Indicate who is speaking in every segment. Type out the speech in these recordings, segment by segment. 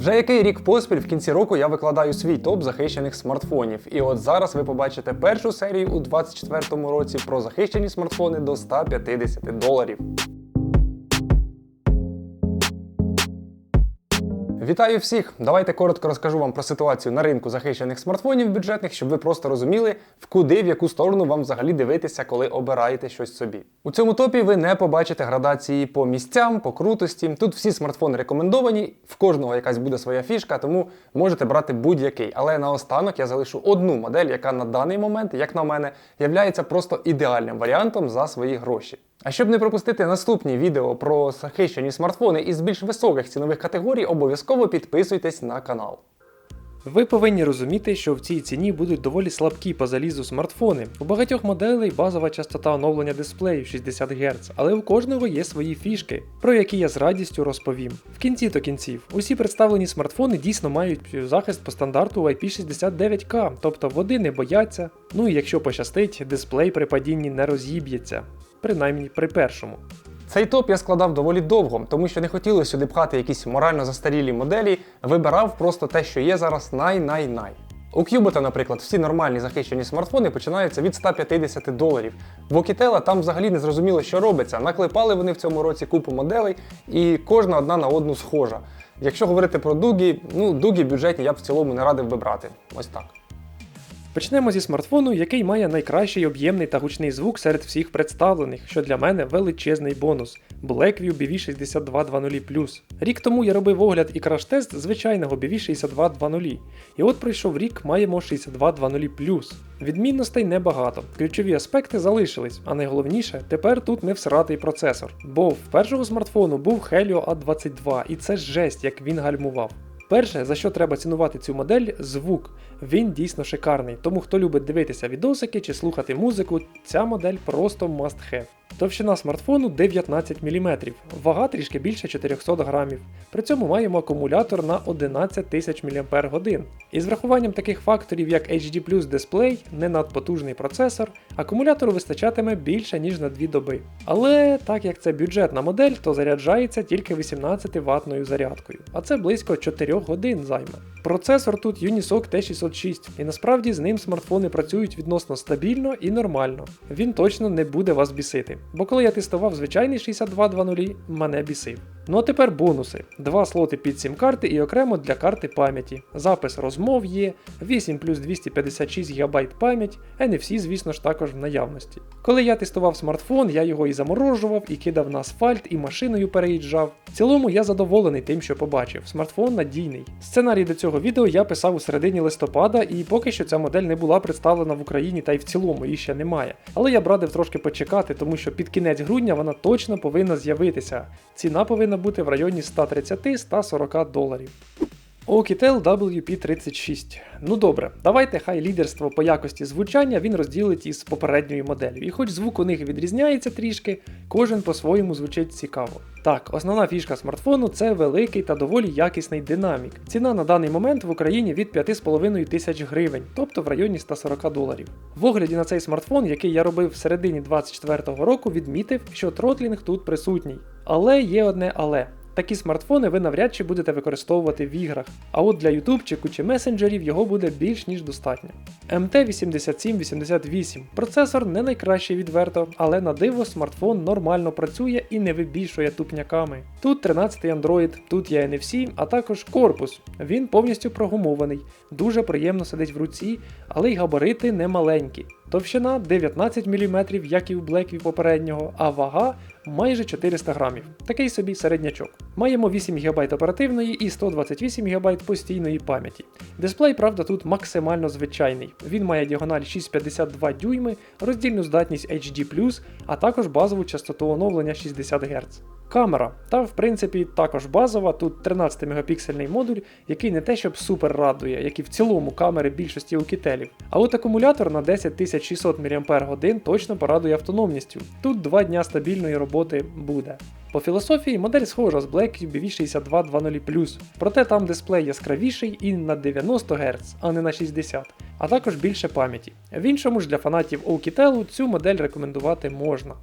Speaker 1: Вже який рік поспіль в кінці року я викладаю свій топ захищених смартфонів. І от зараз ви побачите першу серію у 2024 році про захищені смартфони до 150 доларів. Вітаю всіх! Давайте коротко розкажу вам про ситуацію на ринку захищених смартфонів бюджетних, щоб ви просто розуміли, в куди в яку сторону вам взагалі дивитися, коли обираєте щось собі. У цьому топі ви не побачите градації по місцям, по крутості. Тут всі смартфони рекомендовані, в кожного якась буде своя фішка, тому можете брати будь-який. Але наостанок я залишу одну модель, яка на даний момент, як на мене, є просто ідеальним варіантом за свої гроші. А щоб не пропустити наступні відео про захищені смартфони із більш високих цінових категорій, обов'язково підписуйтесь на канал.
Speaker 2: Ви повинні розуміти, що в цій ціні будуть доволі слабкі по залізу смартфони. У багатьох моделей базова частота оновлення дисплею 60 Гц, але у кожного є свої фішки, про які я з радістю розповім. В кінці до кінців, усі представлені смартфони дійсно мають захист по стандарту IP69K, тобто води не бояться. Ну і якщо пощастить, дисплей при падінні не розіб'ється, принаймні при першому.
Speaker 1: Цей топ я складав доволі довго, тому що не хотілося сюди пхати якісь морально застарілі моделі, вибирав просто те, що є зараз най-най-най. У Кюбота, наприклад, всі нормальні захищені смартфони починаються від 150 доларів. В Окітела там взагалі не зрозуміло, що робиться. Наклепали вони в цьому році купу моделей, і кожна одна на одну схожа. Якщо говорити про дугі, ну дугі бюджетні я б в цілому не радив би брати. Ось так.
Speaker 2: Почнемо зі смартфону, який має найкращий об'ємний та гучний звук серед всіх представлених, що для мене величезний бонус Blackview BV6220 Рік тому я робив огляд і краш-тест звичайного BV6220. І от пройшов рік, маємо 6220 Відмінностей небагато. Ключові аспекти залишились, а найголовніше, тепер тут не всратий процесор. Бо в першого смартфону був Helio A22, і це жесть, як він гальмував. Перше, за що треба цінувати цю модель, звук. Він дійсно шикарний. Тому хто любить дивитися відосики чи слухати музику, ця модель просто must have. Товщина смартфону 19 мм, вага трішки більше 400 грамів. При цьому маємо акумулятор на 11 тисяч мАч. Із врахуванням таких факторів, як HD дисплей, не надпотужний процесор, акумулятору вистачатиме більше ніж на 2 доби. Але так як це бюджетна модель, то заряджається тільки 18 ватною зарядкою, а це близько 4 годин займе. Процесор тут Unisoc T606, і насправді з ним смартфони працюють відносно стабільно і нормально. Він точно не буде вас бісити. Бо коли я тестував звичайний 6200, мене бісив. Ну а тепер бонуси: два слоти під сім карти і окремо для карти пам'яті. Запис розмов є, 8 плюс 256 ГБ пам'ять, NFC, звісно ж, також в наявності. Коли я тестував смартфон, я його і заморожував, і кидав на асфальт, і машиною переїжджав. В цілому я задоволений тим, що побачив. Смартфон надійний. Сценарій до цього відео я писав у середині листопада, і поки що ця модель не була представлена в Україні та й в цілому її ще немає. Але я б радив трошки почекати, тому що під кінець грудня вона точно повинна з'явитися. Ціна повинна бути в районі 130-140 доларів. Oukitel WP36. Ну добре, давайте хай лідерство по якості звучання він розділить із попередньою моделлю. І хоч звук у них відрізняється трішки, кожен по-своєму звучить цікаво. Так, основна фішка смартфону це великий та доволі якісний динамік. Ціна на даний момент в Україні від 5,5 тисяч гривень, тобто в районі 140 доларів. В огляді на цей смартфон, який я робив в середині 2024 року, відмітив, що тротлінг тут присутній. Але є одне але. Такі смартфони ви навряд чи будете використовувати в іграх, а от для ютубчику чи месенджерів його буде більш ніж достатньо. MT8788 процесор не найкращий відверто, але на диво смартфон нормально працює і не вибільшує тупняками. Тут 13 Android, тут є NFC, а також корпус. Він повністю прогумований, дуже приємно сидить в руці, але й габарити не маленькі. Товщина 19 мм, як і у Blackview попереднього, а вага майже 400 грамів. Такий собі середнячок. Маємо 8 ГБ оперативної і 128 ГБ постійної пам'яті. Дисплей, правда, тут максимально звичайний. Він має діагональ 6,52 дюйми, роздільну здатність HD, а також базову частоту оновлення 60 Гц. Камера, та в принципі також базова, тут 13 мегапіксельний модуль, який не те щоб супер радує, як і в цілому камери більшості укітелів. А от акумулятор на 10600 мАч точно порадує автономністю. Тут 2 дня стабільної роботи буде. По філософії модель схожа з Blackview BV6220, проте там дисплей яскравіший і на 90 Гц, а не на 60, а також більше пам'яті. В іншому ж для фанатів Oukitel цю модель рекомендувати можна.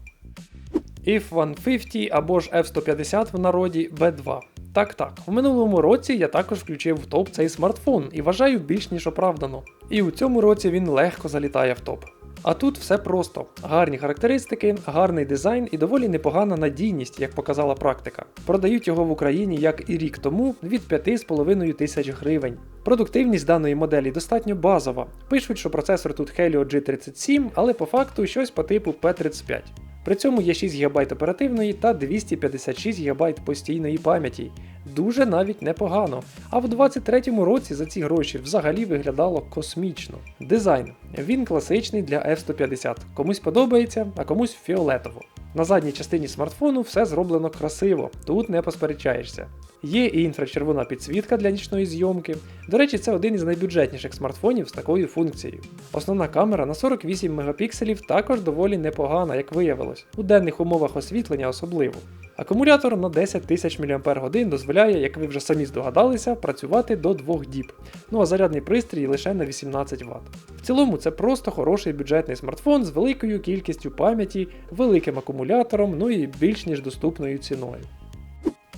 Speaker 2: IF 150 або ж F150 в народі V2. Так так, в минулому році я також включив в топ цей смартфон і вважаю більш ніж оправдано. І у цьому році він легко залітає в топ. А тут все просто: гарні характеристики, гарний дизайн і доволі непогана надійність, як показала практика. Продають його в Україні як і рік тому від 5,5 тисяч гривень. Продуктивність даної моделі достатньо базова. Пишуть, що процесор тут Helio G37, але по факту щось по типу P35. При цьому є 6 ГБ оперативної та 256 ГБ постійної пам'яті. Дуже навіть непогано. А в 23-му році за ці гроші взагалі виглядало космічно. Дизайн. Він класичний для F150. Комусь подобається, а комусь фіолетово. На задній частині смартфону все зроблено красиво, тут не посперечаєшся. Є і інфрачервона підсвітка для нічної зйомки. До речі, це один із найбюджетніших смартфонів з такою функцією. Основна камера на 48 мегапікселів також доволі непогана, як виявилось, у денних умовах освітлення особливо. Акумулятор на 10 тисяч мАч дозволяє, як ви вже самі здогадалися, працювати до 2 діб. Ну а зарядний пристрій лише на 18 Вт. В цілому це просто хороший бюджетний смартфон з великою кількістю пам'яті, великим акумулятором, ну і більш ніж доступною ціною.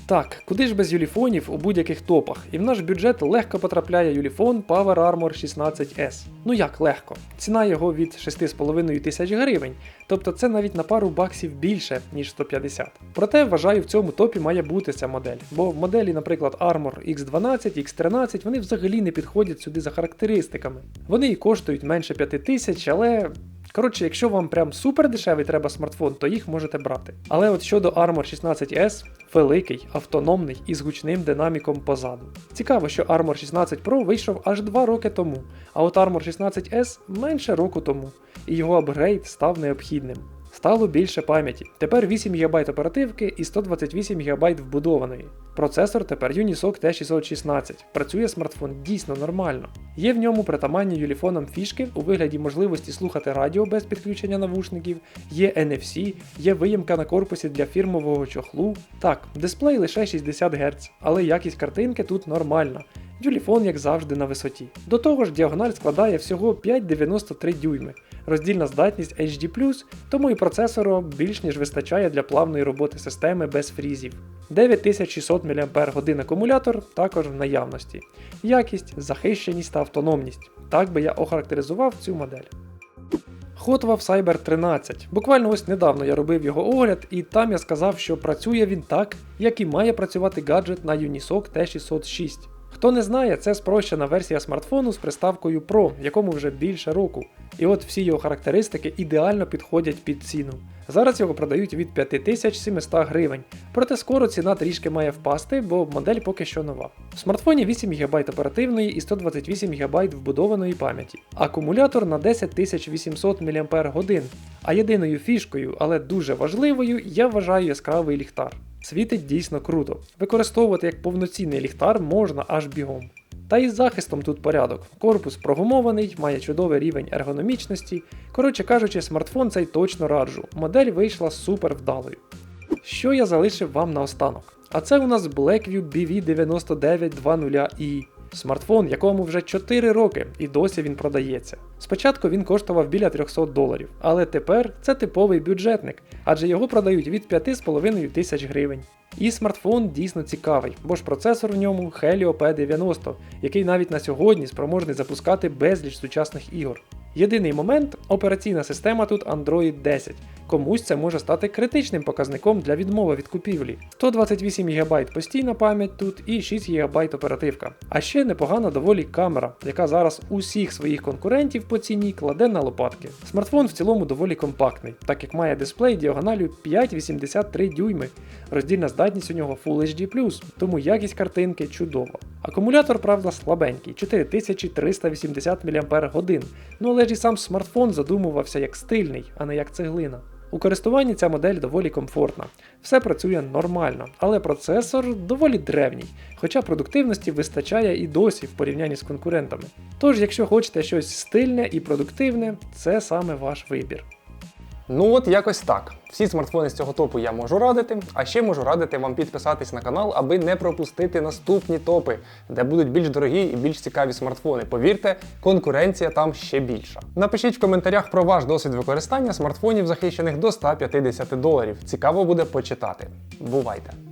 Speaker 2: Так, куди ж без юліфонів у будь-яких топах, і в наш бюджет легко потрапляє юліфон Power Armor 16S. Ну як легко? Ціна його від 6,5 тисяч гривень, тобто це навіть на пару баксів більше, ніж 150. Проте вважаю, в цьому топі має бути ця модель, бо в моделі, наприклад, Armor X12, X13, вони взагалі не підходять сюди за характеристиками. Вони і коштують менше 5 тисяч, але Коротше, якщо вам прям супер дешевий треба смартфон, то їх можете брати. Але от щодо Armor 16S, великий, автономний і з гучним динаміком позаду. Цікаво, що Armor 16 Pro вийшов аж 2 роки тому, а от Armor 16S менше року тому, і його апгрейд став необхідним. Стало більше пам'яті. Тепер 8 ГБ оперативки і 128 ГБ вбудованої. Процесор тепер Unisoc T616. Працює смартфон дійсно нормально. Є в ньому притаманні юліфонам фішки у вигляді можливості слухати радіо без підключення навушників, є NFC, є виїмка на корпусі для фірмового чохлу. Так, дисплей лише 60 Гц, але якість картинки тут нормальна. Юліфон, як завжди, на висоті. До того ж, діагональ складає всього 5,93 дюйми. Роздільна здатність HD+, тому і процесору більш ніж вистачає для плавної роботи системи без фрізів. 9600 мАч акумулятор також в наявності. Якість, захищеність та автономність. Так би я охарактеризував цю модель. Hotwav Cyber 13. Буквально ось недавно я робив його огляд, і там я сказав, що працює він так, як і має працювати гаджет на Unisoc T606. Хто не знає, це спрощена версія смартфону з приставкою Pro, якому вже більше року. І от всі його характеристики ідеально підходять під ціну. Зараз його продають від 5700 гривень, проте скоро ціна трішки має впасти, бо модель поки що нова. В смартфоні 8 ГБ оперативної і 128 ГБ вбудованої пам'яті. Акумулятор на 10800 мАч. А єдиною фішкою, але дуже важливою, я вважаю яскравий ліхтар. Світить дійсно круто. Використовувати як повноцінний ліхтар можна аж бігом. Та із захистом тут порядок. Корпус прогумований, має чудовий рівень ергономічності. Коротше кажучи, смартфон цей точно раджу. Модель вийшла супер вдалою. Що я залишив вам наостанок? А це у нас Blackview BV9920i. Смартфон, якому вже 4 роки, і досі він продається. Спочатку він коштував біля 300 доларів, але тепер це типовий бюджетник, адже його продають від 5,5 тисяч гривень. І смартфон дійсно цікавий, бо ж процесор в ньому Helio P90, який навіть на сьогодні спроможний запускати безліч сучасних ігор. Єдиний момент операційна система тут Android 10. Комусь це може стати критичним показником для відмови від купівлі. 128 ГБ постійна пам'ять тут і 6 ГБ оперативка. А ще непогана доволі камера, яка зараз усіх своїх конкурентів по ціні кладе на лопатки. Смартфон в цілому доволі компактний, так як має дисплей діагоналю 5,83 дюйми. Роздільна здатність у нього Full HD+, тому якість картинки чудова. Акумулятор, правда, слабенький 4380 мАч. Ну але ж і сам смартфон задумувався як стильний, а не як цеглина. У користуванні ця модель доволі комфортна. Все працює нормально, але процесор доволі древній, хоча продуктивності вистачає і досі в порівнянні з конкурентами. Тож, якщо хочете щось стильне і продуктивне, це саме ваш вибір.
Speaker 1: Ну от якось так. Всі смартфони з цього топу я можу радити, а ще можу радити вам підписатись на канал, аби не пропустити наступні топи, де будуть більш дорогі і більш цікаві смартфони. Повірте, конкуренція там ще більша. Напишіть в коментарях про ваш досвід використання смартфонів, захищених до 150 доларів. Цікаво буде почитати. Бувайте!